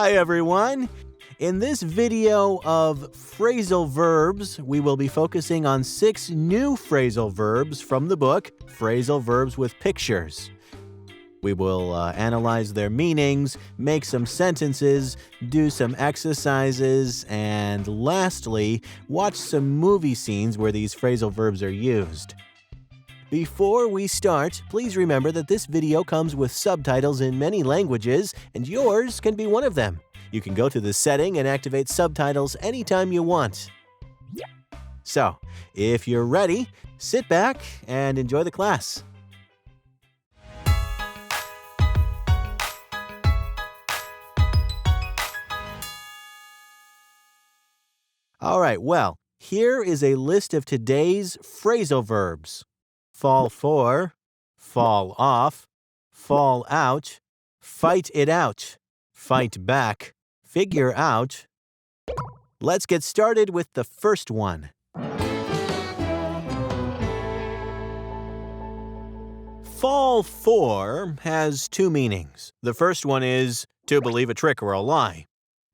Hi, everyone. In this video of phrasal verbs, we will be focusing on six new phrasal verbs from the book Phrasal Verbs with Pictures. We will uh, analyze their meanings, make some sentences, do some exercises, and lastly, watch some movie scenes where these phrasal verbs are used. Before we start, please remember that this video comes with subtitles in many languages, and yours can be one of them. You can go to the setting and activate subtitles anytime you want. So, if you're ready, sit back and enjoy the class. All right, well, here is a list of today's phrasal verbs fall for, fall off, fall out, fight it out, fight back, figure out. Let's get started with the first one. Fall for has two meanings. The first one is to believe a trick or a lie.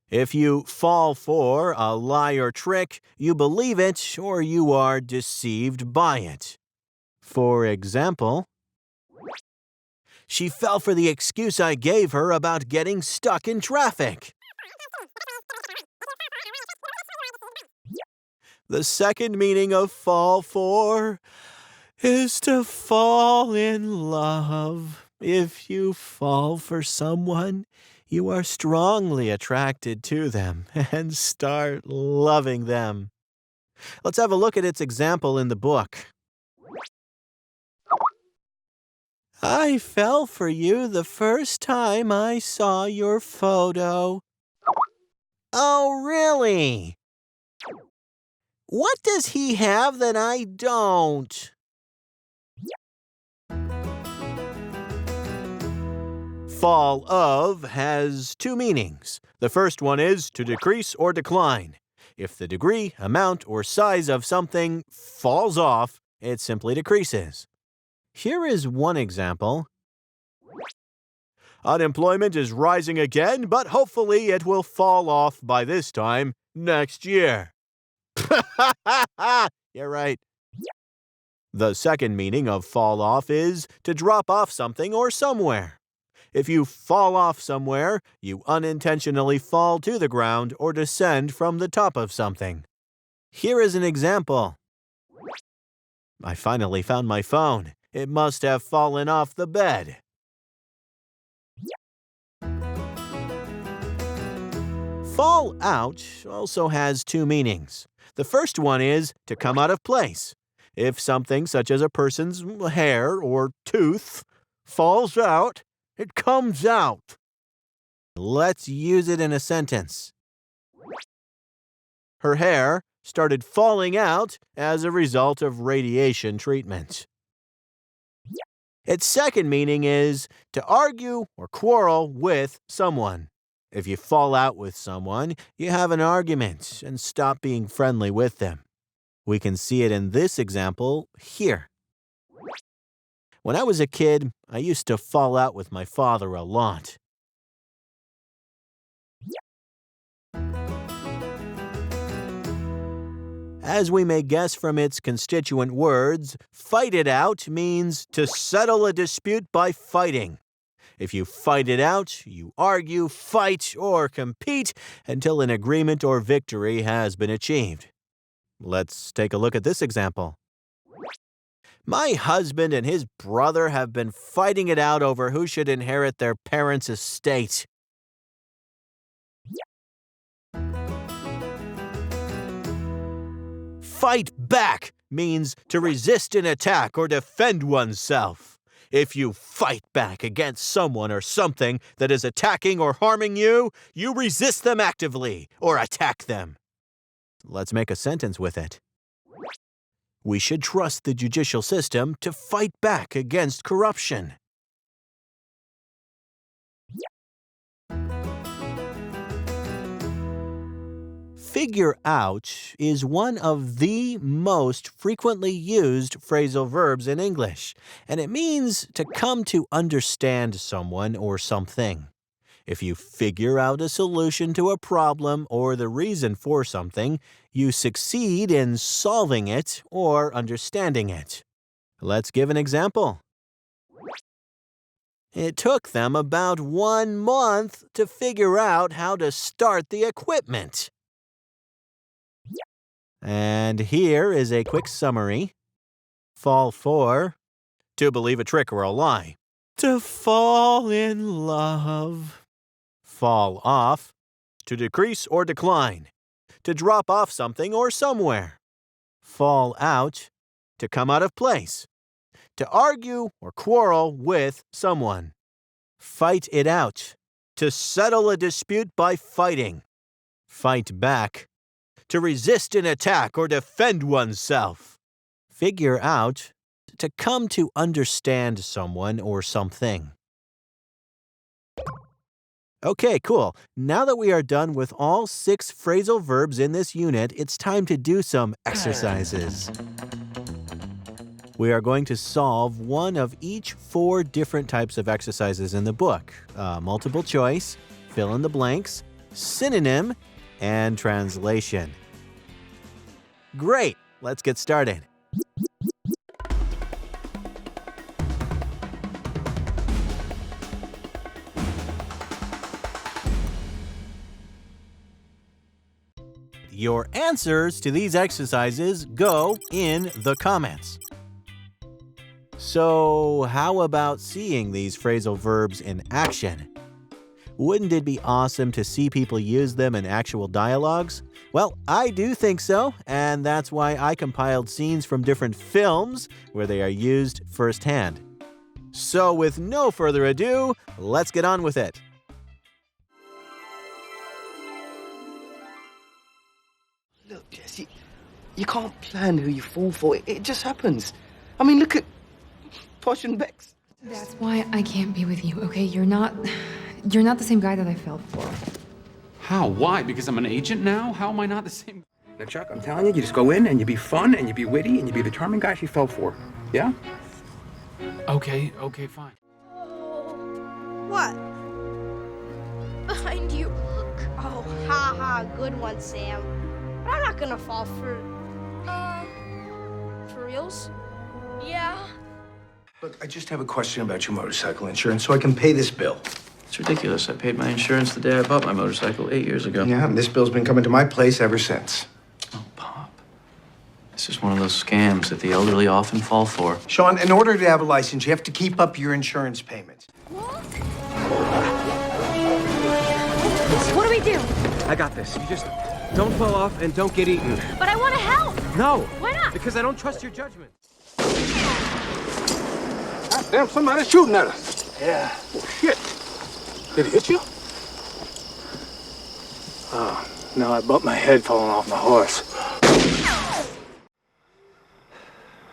If you fall for a lie or trick, you believe it or you are deceived by it. For example, she fell for the excuse I gave her about getting stuck in traffic. The second meaning of fall for is to fall in love. If you fall for someone, you are strongly attracted to them and start loving them. Let's have a look at its example in the book. I fell for you the first time I saw your photo. Oh, really? What does he have that I don't? Fall of has two meanings. The first one is to decrease or decline. If the degree, amount, or size of something falls off, it simply decreases. Here is one example. Unemployment is rising again, but hopefully it will fall off by this time next year. You're right. The second meaning of fall off is to drop off something or somewhere. If you fall off somewhere, you unintentionally fall to the ground or descend from the top of something. Here is an example. I finally found my phone. It must have fallen off the bed. Fall out also has two meanings. The first one is to come out of place. If something such as a person's hair or tooth falls out, it comes out. Let's use it in a sentence. Her hair started falling out as a result of radiation treatment. Its second meaning is to argue or quarrel with someone. If you fall out with someone, you have an argument and stop being friendly with them. We can see it in this example here. When I was a kid, I used to fall out with my father a lot. As we may guess from its constituent words, fight it out means to settle a dispute by fighting. If you fight it out, you argue, fight, or compete until an agreement or victory has been achieved. Let's take a look at this example. My husband and his brother have been fighting it out over who should inherit their parents' estate. Fight back means to resist an attack or defend oneself. If you fight back against someone or something that is attacking or harming you, you resist them actively or attack them. Let's make a sentence with it. We should trust the judicial system to fight back against corruption. Figure out is one of the most frequently used phrasal verbs in English, and it means to come to understand someone or something. If you figure out a solution to a problem or the reason for something, you succeed in solving it or understanding it. Let's give an example. It took them about one month to figure out how to start the equipment. And here is a quick summary. Fall for to believe a trick or a lie. To fall in love. Fall off to decrease or decline. To drop off something or somewhere. Fall out to come out of place to argue or quarrel with someone. Fight it out, to settle a dispute by fighting. Fight back, to resist an attack or defend oneself. Figure out, to come to understand someone or something. Okay, cool. Now that we are done with all six phrasal verbs in this unit, it's time to do some exercises we are going to solve one of each four different types of exercises in the book uh, multiple choice, fill in the blanks, synonym, and translation. Great, let's get started. Your answers to these exercises go in the comments. So, how about seeing these phrasal verbs in action? Wouldn't it be awesome to see people use them in actual dialogues? Well, I do think so, and that's why I compiled scenes from different films where they are used firsthand. So, with no further ado, let's get on with it. Look, Jesse, you can't plan who you fall for. It, it just happens. I mean, look at Posh and Bex. That's why I can't be with you, okay? You're not. You're not the same guy that I fell for. How? Why? Because I'm an agent now? How am I not the same? Now, Chuck, I'm telling you, you just go in and you be fun and you be witty and you be the charming guy she fell for. Yeah? Okay, okay, fine. What? Behind you. Oh, ha ha, good one, Sam. But I'm not gonna fall for. Uh. For reals? Yeah. Look, I just have a question about your motorcycle insurance so I can pay this bill. It's ridiculous. I paid my insurance the day I bought my motorcycle eight years ago. Yeah, and this bill's been coming to my place ever since. Oh, Pop. This is one of those scams that the elderly often fall for. Sean, in order to have a license, you have to keep up your insurance payments. What do we do? I got this. You just don't fall off and don't get eaten. But I wanna help! No! Why not? Because I don't trust your judgment. God damn, somebody's shooting at us. Yeah. Oh, Shit. Did it hit you? Oh, no, I bumped my head falling off my horse.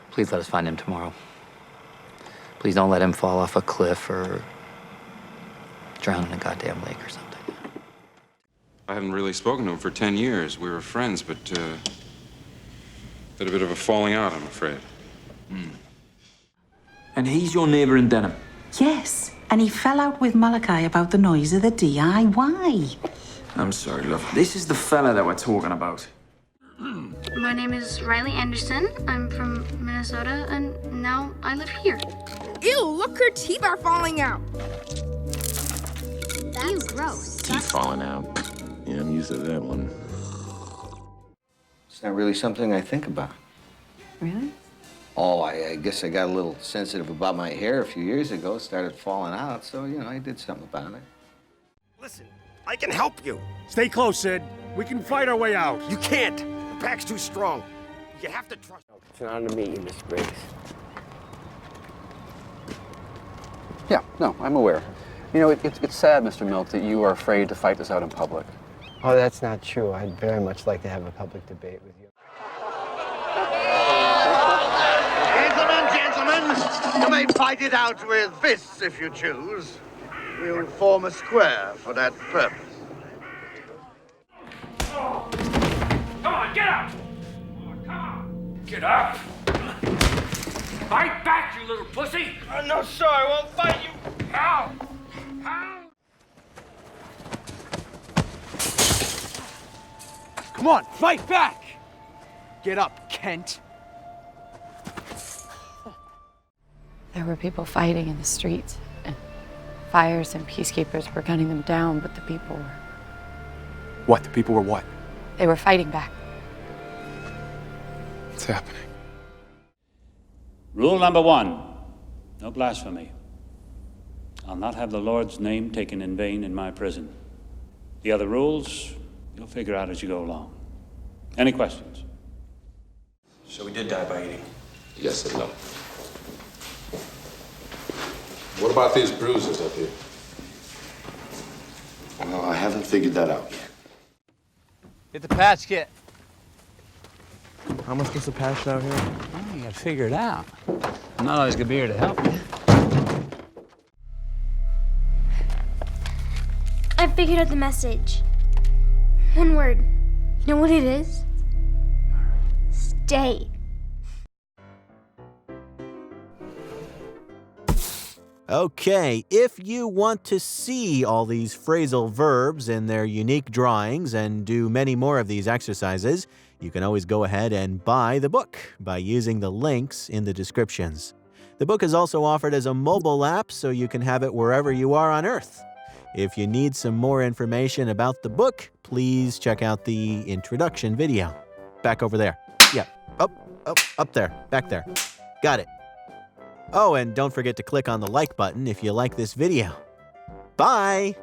Please let us find him tomorrow. Please don't let him fall off a cliff or drown in a goddamn lake or something. I haven't really spoken to him for 10 years. We were friends, but, uh, had a bit of a falling out, I'm afraid. And he's your neighbour in Denham. Yes, and he fell out with Malachi about the noise of the DIY. I'm sorry, love. This is the fella that we're talking about. Hmm. My name is Riley Anderson. I'm from Minnesota, and now I live here. Ew, look, her teeth are falling out. Ew, gross. Teeth falling out. Yeah, I'm used to that one. It's not really something I think about. Really? Oh, I, I guess I got a little sensitive about my hair a few years ago. It started falling out, so, you know, I did something about it. Listen, I can help you. Stay close, Sid. We can fight our way out. You can't. The pack's too strong. You have to trust. It's an honor to meet you, Miss Briggs. Yeah, no, I'm aware. You know, it, it's, it's sad, Mr. Milt, that you are afraid to fight this out in public. Oh, that's not true. I'd very much like to have a public debate with you. I fight it out with fists if you choose. We'll form a square for that purpose. Come on, get up! Come on! Get up! Fight back, you little pussy! Uh, I'm not I won't fight you! How? How? Come on, fight back! Get up, Kent. There were people fighting in the streets, and fires and peacekeepers were gunning them down, but the people were. What? The people were what? They were fighting back. What's happening? Rule number one no blasphemy. I'll not have the Lord's name taken in vain in my prison. The other rules, you'll figure out as you go along. Any questions? So we did die by eating. Yes and no. What about these bruises up here? Well, I haven't figured that out yet. Get the patch kit. How am I supposed to patch out here? I you gotta figure it out. I'm not always gonna be here to help you. I figured out the message. One word. You know what it is? Stay. Okay, if you want to see all these phrasal verbs in their unique drawings and do many more of these exercises, you can always go ahead and buy the book by using the links in the descriptions. The book is also offered as a mobile app so you can have it wherever you are on Earth. If you need some more information about the book, please check out the introduction video. Back over there. Yeah, up, up, up there, back there. Got it. Oh, and don't forget to click on the like button if you like this video. Bye!